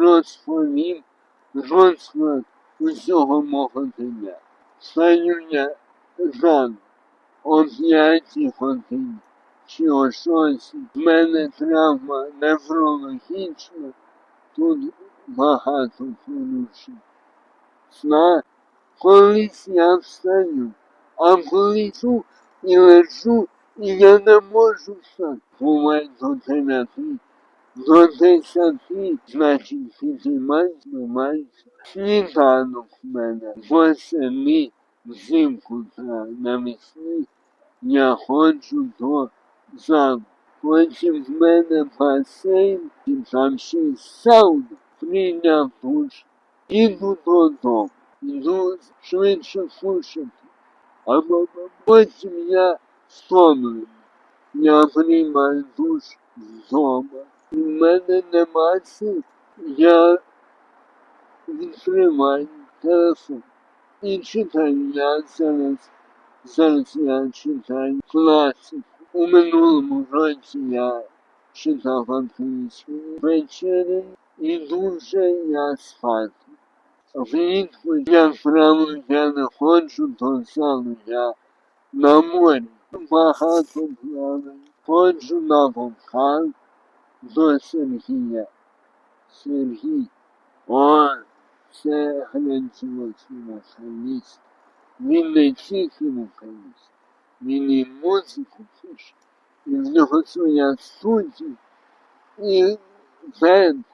розповім розклад усього мого дня. Стаю я рано, о п'ятій годині чи о шостій. В мене травма неврологічна, тут багато порушень. Сна, колись я встаю, а коли і лежу, і я не можу встати. Буває до дев'яти, до десяти, значить підіймаюсь, нормальність. Сніданок в мене восени взимку та навесні я ходжу до замку. Потім в мене басейн, і там ще й сауна. Прийняв душ, іду додому, іду швидше кушати. А потім я втомлений. Я приймаю душ вдома. Мене нема сил. Я відкриваю телефон і читаю. Я зараз, зараз я читаю класику. У минулому році я читав англійську ввечері і дуже я спати. Влітку, як правило, я не ходжу до залу, я на морі. Багато плаваю. Ходжу на вулкан до Сергія. Сергій. О, це грандіозний вокаліст. Він не тільки вокаліст, він і музику пише. І в нього своя студія. І бенд